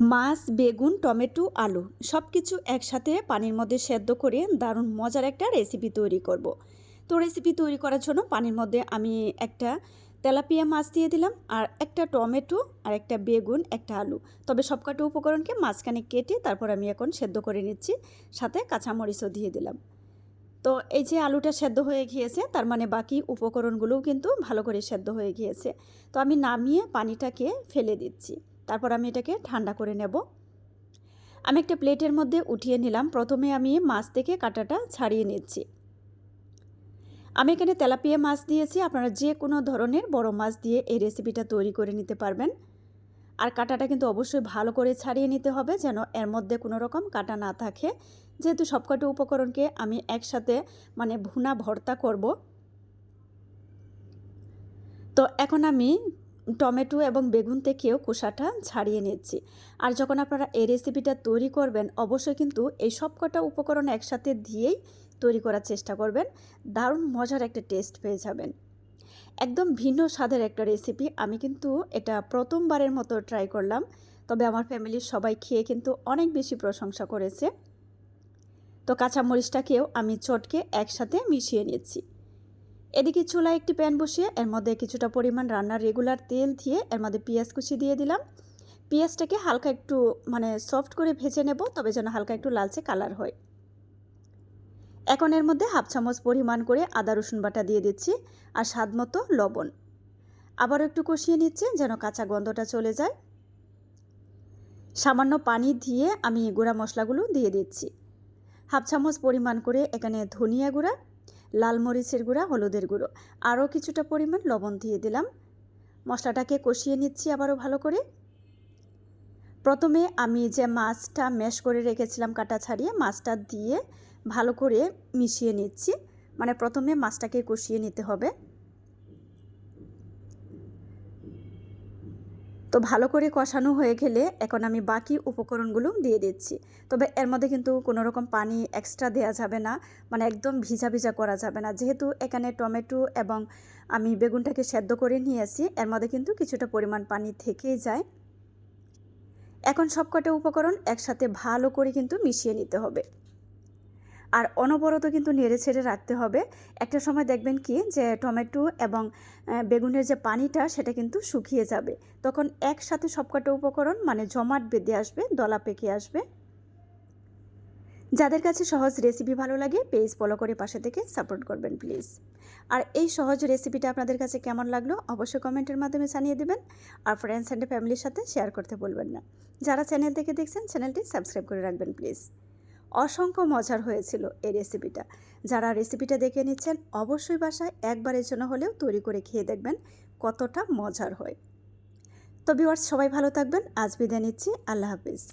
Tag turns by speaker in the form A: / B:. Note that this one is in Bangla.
A: মাছ, বেগুন, টমেটো, আলু সব কিছু একসাথে পানির মধ্যে সেদ্ধ করে দারুণ মজার একটা রেসিপি তৈরি করব। তো রেসিপি তৈরি করার জন্য পানির মধ্যে আমি একটা তেলাপিয়া মাছ দিয়ে দিলাম আর একটা টমেটো আর একটা বেগুন, একটা আলু। তবে সবকটা উপকরণকে মাঝখানে কেটে তারপর আমি এখন সেদ্ধ করে নিচ্ছি, সাথে কাঁচামরিচও দিয়ে দিলাম। তো এই যে আলুটা সেদ্ধ হয়ে গিয়েছে, তার মানে বাকি উপকরণগুলোও কিন্তু ভালো করে সেদ্ধ হয়ে গিয়েছে। তো আমি নামিয়ে পানিটাকে ফেলে দিচ্ছি। তারপর আমি এটাকে ঠান্ডা করে নেব। আমি একটা প্লেটের মধ্যে উঠিয়ে নিলাম। প্রথমে আমি মাছ থেকে কাঁটাটা ছাড়িয়ে নিচ্ছি। আমি এখানে তেলাপিয়া মাছ দিয়েছি। আপনারা যে কোনো ধরনের বড় মাছ দিয়ে এই রেসিপিটা তৈরি করে নিতে পারবেন। আর কাঁটাটা কিন্তু অবশ্যই ভালো করে ছাড়িয়ে নিতে হবে যেন এর মধ্যে কোনো রকম কাঁটা না থাকে। যেহেতু সবকটি উপকরণকে আমি একসাথে মানে ভুনা ভর্তা করব। তো এখন আমি টমেটো এবং বেগুন থেকেও খোসাটা ছাড়িয়ে নিচ্ছি। আর যখন আপনারা এই রেসিপিটা তৈরি করবেন, অবশ্যই কিন্তু এই সব কটা উপকরণ একসাথে দিয়েই তৈরি করার চেষ্টা করবেন। দারুণ মজার একটা টেস্ট পেয়ে যাবেন। একদম ভিন্ন স্বাদের একটা রেসিপি আমি কিন্তু এটা প্রথমবারের মতো ট্রাই করলাম। তবে আমার ফ্যামিলির সবাই খেয়ে কিন্তু অনেক বেশি প্রশংসা করেছে। তো কাঁচামরিচটাকেও আমি চটকে একসাথে মিশিয়ে নিচ্ছি। এদিকে চুলায় একটি প্যান বসিয়ে এর মধ্যে কিছুটা পরিমাণ রান্নার রেগুলার তেল দিয়ে এর মধ্যে পেঁয়াজ কুচি দিয়ে দিলাম। পেঁয়াজটাকে হালকা একটু মানে সফট করে ভেজে নেব, তবে যেন হালকা একটু লালচে কালার হয়। এখন এর মধ্যে হাফ চামচ পরিমাণ করে আদা, রসুন বাটা দিয়ে দিচ্ছি আর স্বাদ মতো লবণ। আবারও একটু কষিয়ে নিচ্ছে যেন কাঁচা গন্ধটা চলে যায়। সামান্য পানি দিয়ে আমি গুঁড়া মশলাগুলো দিয়ে দিচ্ছি। হাফ চামচ পরিমাণ করে এখানে ধনিয়া গুঁড়া লাল মরিচের গুঁড়া, হলুদের গুঁড়ো। আরও কিছুটা পরিমাণ লবণ দিয়ে দিলাম। মশলাটাকে কষিয়ে নিচ্ছি আবারও ভালো করে। প্রথমে আমি যে মাছটা ম্যাশ করে রেখেছিলাম কাটা ছাড়িয়ে, মাছটা দিয়ে ভালো করে মিশিয়ে নিচ্ছি। মানে প্রথমে মাছটাকে কষিয়ে নিতে হবে। তো ভালো করে কষানো হয়ে গেলে এখন আমি বাকি উপকরণগুলো দিয়ে দিচ্ছি। তবে এর মধ্যে কিন্তু কোনো রকম পানি এক্সট্রা দেওয়া যাবে না মানে একদম ভিজা ভিজা করা যাবে না। যেহেতু এখানে টমেটো এবং আমি বেগুনটাকে সেদ্ধ করে নিয়েছি, এর মধ্যে কিন্তু কিছুটা পরিমাণ পানি থেকেই যায়। এখন সবকটা উপকরণ একসাথে ভালো করে কিন্তু মিশিয়ে নিতে হবে। আর অনবরত কিন্তু নেড়ে ছেড়ে রাখতে হবে। একটা সময় দেখবেন কি যে টমেটো এবং বেগুনের যে পানিটা সেটা কিন্তু শুকিয়ে যাবে। তখন একসাথে সবকটা উপকরণ মানে জমাট বেঁধে আসবে, দলা পেকে আসবে। যাদের কাছে সহজ রেসিপি ভালো লাগে পেজ ফলো করে পাশে থেকে সাপোর্ট করবেন প্লিজ আর এই সহজ রেসিপিটা আপনাদের কাছে কেমন লাগল অবশ্যই কমেন্টের মাধ্যমে জানিয়ে দেবেন। আর ফ্রেন্ডস অ্যান্ড ফ্যামিলির সাথে শেয়ার করতে বলবেন না। যারা চ্যানেল থেকে দেখছেন চ্যানেলটি সাবস্ক্রাইব করে রাখবেন প্লিজ অসংখ্য মজার হয়েছিল এই রেসিপিটা। যারা রেসিপিটা দেখে নিচ্ছেন, অবশ্যই বাসায় একবারের জন্য হলেও তৈরি করে খেয়ে দেখবেন কতটা মজার হয়। তবে ওর সবাই ভালো থাকবেন। আজ বিদায় নিচ্ছি। আল্লাহ হাফিজ।